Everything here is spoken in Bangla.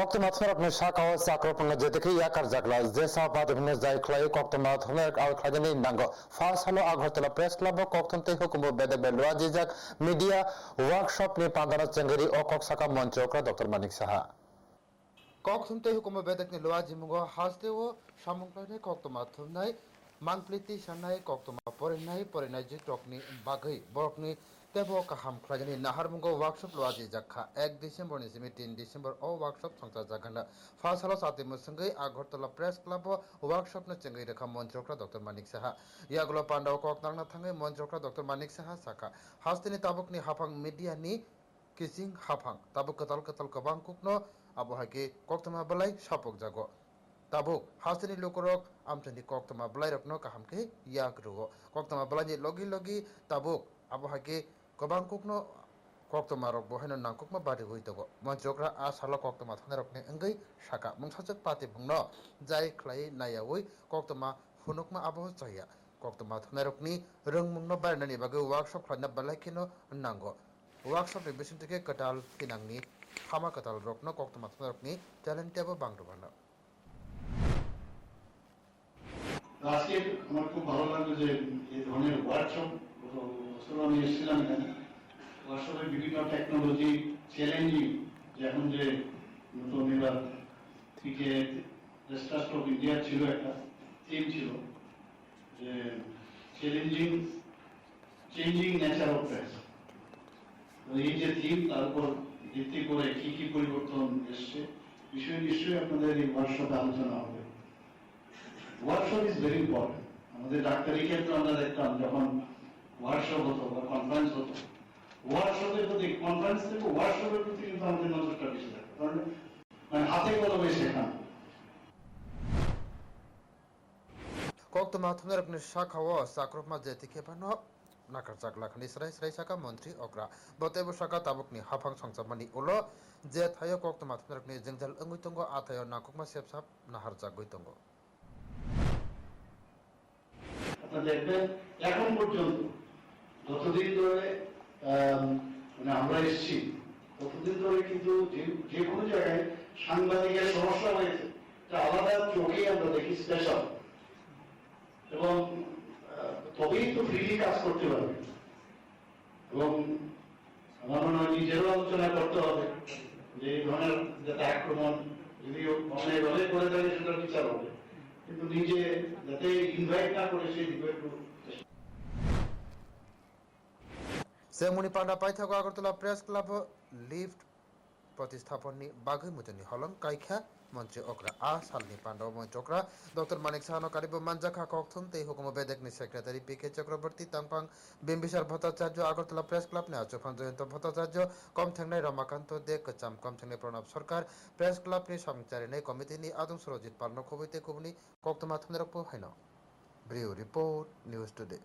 Koktuma tharapni shakawa sakropna jeteke yakar jakla jesa padhne jai khlai koktuma al khlajani nango first halo aghartala press club o koktonte bede belwa jijak media workshop ni pandana chengeri o koksaka monchokra dr manik saha kok thumtei hukumo bedek ni loa jimungo hasteo samungklai koktoma thumnai mangpliti sanai koktoma porinai porinai jitrokni bagai borokni tebo kaham khlajani naharmungo workshop loa ji jakha 1 December ni simi 3 December songcha jakhana first halo sati musangai agartala press club o workshop na chengai rekha montrokra dr manik saha yagulo pandao kok nangna thangai montrokra dr manik saha saka hastini tabukni hafang media ni kising hafang tabuk katal katal kabang kukno আবহাওয়াকে কক্তমা বলাই সাপক জাগ তাবুক হাসিনি লোকরক আমচানি কক্তমা বলাই রকনো কাহামকে ইয়াক রুগো কক্তমা বলাই লগি লগি তাবুক আবহাওয়াকে গবাং কুকনো কক্তমা রক বহাইনো নাংকুকমা বাড়ি হই তগো মন্ত্রকরা আ সালো কক্তমা থানা রকনে এঙ্গৈ সাকা মংসাচক পাতি ভুংনো যাই খ্লাই নায়াওই কক্তমা ফুনুকমা আবহাওয়া চাইয়া কক্তমা থানা রকনি রংমুংনো বারনানি বাগে ওয়ার্কশপ খানা বালাই কেনো নাঙ্গো ওয়ার্কশপ এর বেশন থেকে কাটাল কিনাংনি হামা কাতাল রকনো কক্তমা থানা রকনি ট্যালেন্ট টেবো বাংরবানা আজকে আমার খুব ভালো লাগল যে এই ধরনের ওয়ার্কশপ আমি এসেছিলাম এখানে। ওয়ার্কশপে বিভিন্ন টেকনোলজি চ্যালেঞ্জিং যে এখন যে নতুন এবার থেকে রেস্টার্ট অফ ইন্ডিয়া ছিল একটা থিম ছিল। যে challenging changing nature of press এই যে থিম তার উপর ভিত্তি করে কি কি পরিবর্তন এসছে বিষয়ে নিশ্চয়ই আপনাদের এই ওয়ার্কশপে আলোচনা হবে। ওয়ার্কশপ ইজ ভেরি ইম্পর্টেন্ট আমাদের ডাক্তারি ক্ষেত্রে আমরা দেখতাম যখন ওয়ার্কশপ হতো বা কনফারেন্স হতো ওয়ার্কশপের প্রতি কনফারেন্স থেকে ওয়ার্কশপের প্রতি কিন্তু আমাদের নজরটা বেশি থাকে। কারণ মানে হাতে কলমে শেখানো। কক্তমা থানা রকনি শাখাও সাক্রপমা জেতি খেপানো নাকার চাকলা খানি সরাই সরাই শাখা মন্ত্রী অগ্রা। বতেব শাখা হাফাং যে থায় জেংজাল আথায় নাহার দেখবেন, এখন পর্যন্ত যতদিন ধরে মানে আমরা এসেছি, ততদিন ধরে কিন্তু যে- কোনো জায়গায় সাংবাদিকের সমস্যা হয়েছে আলাদা চোখেই আমরা দেখি স্পেশাল এবং তবেই তো ফ্রিলি কাজ করতে পারবে। এবং আমার মনে হয় নিজেরও আলোচনা করতে হবে, যে এই ধরনের যাতে আক্রমণ, যদি অন্যায়ভাবে করে থাকে, সেটার বিচার হবে। কিন্তু নিজে যাতে ইনভাইট না করে সেই পান্ডা পাইথাগো আগরতলা প্রেস ক্লাব লিফট প্রতিস্থাপননি বাগৈ মুজনি হলং কাইখা মন্ত্রী অগ্রা। আ সালনি পান্ডব মন্ত্রী অগ্রা। ডক্টর মানিক সাহানো, কারিব মানজাখা ককথন তেই হুকুম বেদেকনি সেক্রেটারি পি কে চক্রবর্তী, তাংপাং, বিম্বিসার ভট্টাচার্য, আগরতলা প্রেস ক্লাব নে আচফান জয়ন্ত ভট্টাচার্য কম থেংনাই রমাকান্ত দে কচাম কম থেংনাই প্রণব সরকার, প্রেস ক্লাব নি সংচারিনে কমিটি নি আদম সুরজিৎ পালন খুবইতে কুবনি কক্তমা থনেরপ হাইন ব্রিউ রিপোর্ট, নিউজ টুডে।